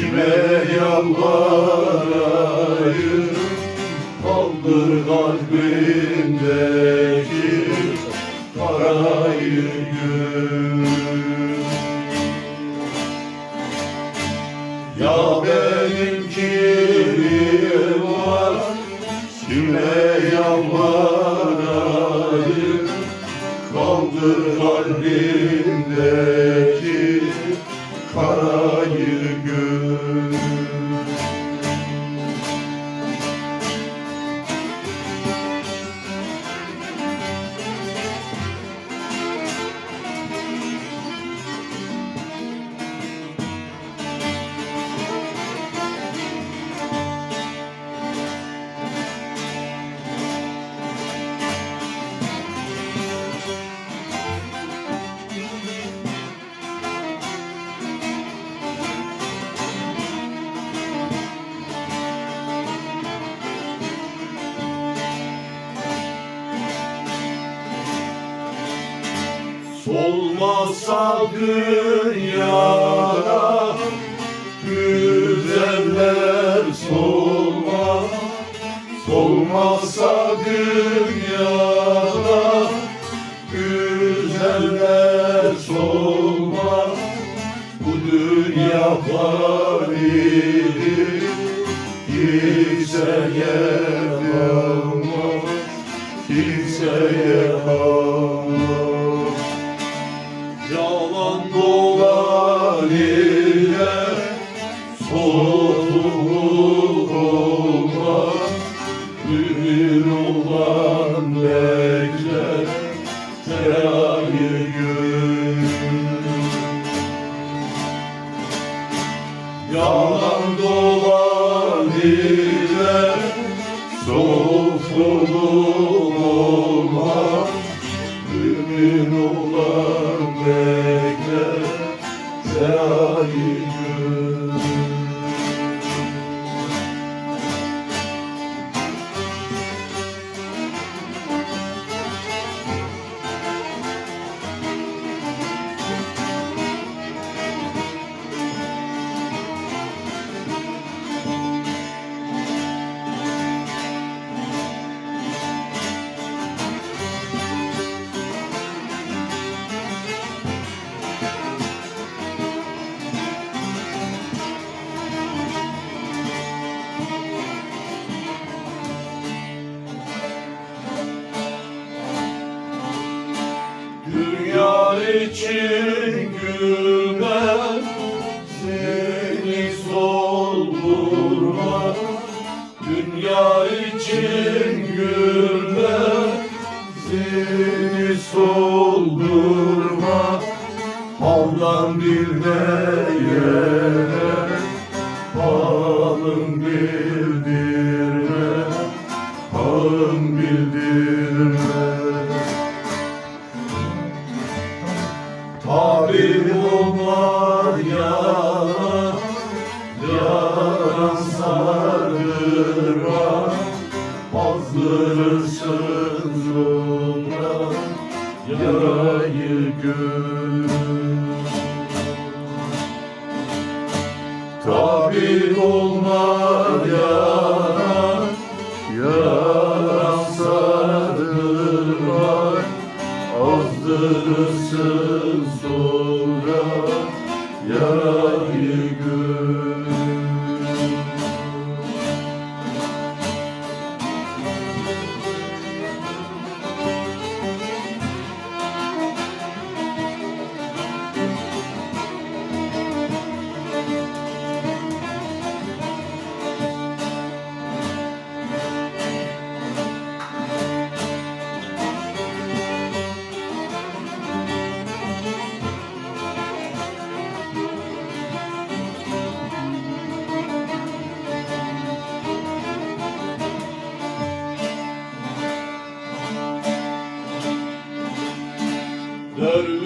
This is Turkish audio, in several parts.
Kime yalvarayım? Kaldır kalbimdeki Karayı gün Ya benim kim var Kime yalvarayım? Kaldır kalbimdeki Solmasa dünyada Güzeller solmaz Solmasa dünyada Güzeller solmaz Bu dünya fanidir ile Soğukluk olmaz Mümin olan bekler gün. Yalan dolan ile Soğukluk olmaz Mümin olan için Seni soldurma Dünya için gülmem Tabip olma yara, yaran sardırma, azdırırsın sonra yarayı gün.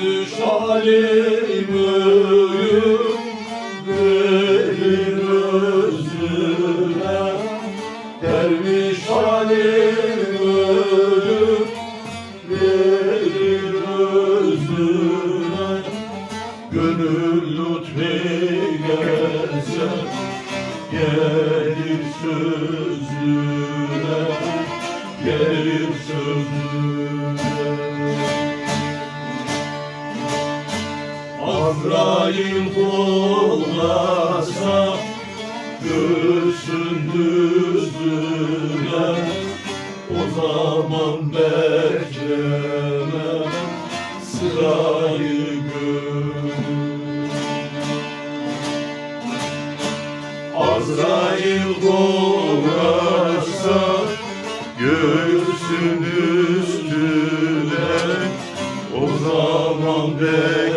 Derviş alim ölüm verir özüne. Derviş alim ölüm verir özüne. Gönül lütfeylese gelir sözüne. Gelir sözüne Azrail kollasa Göğsün düzüne O zaman bekleme Sırayı gör. Azrail kollasa Göğsün düzüne O zaman bekleme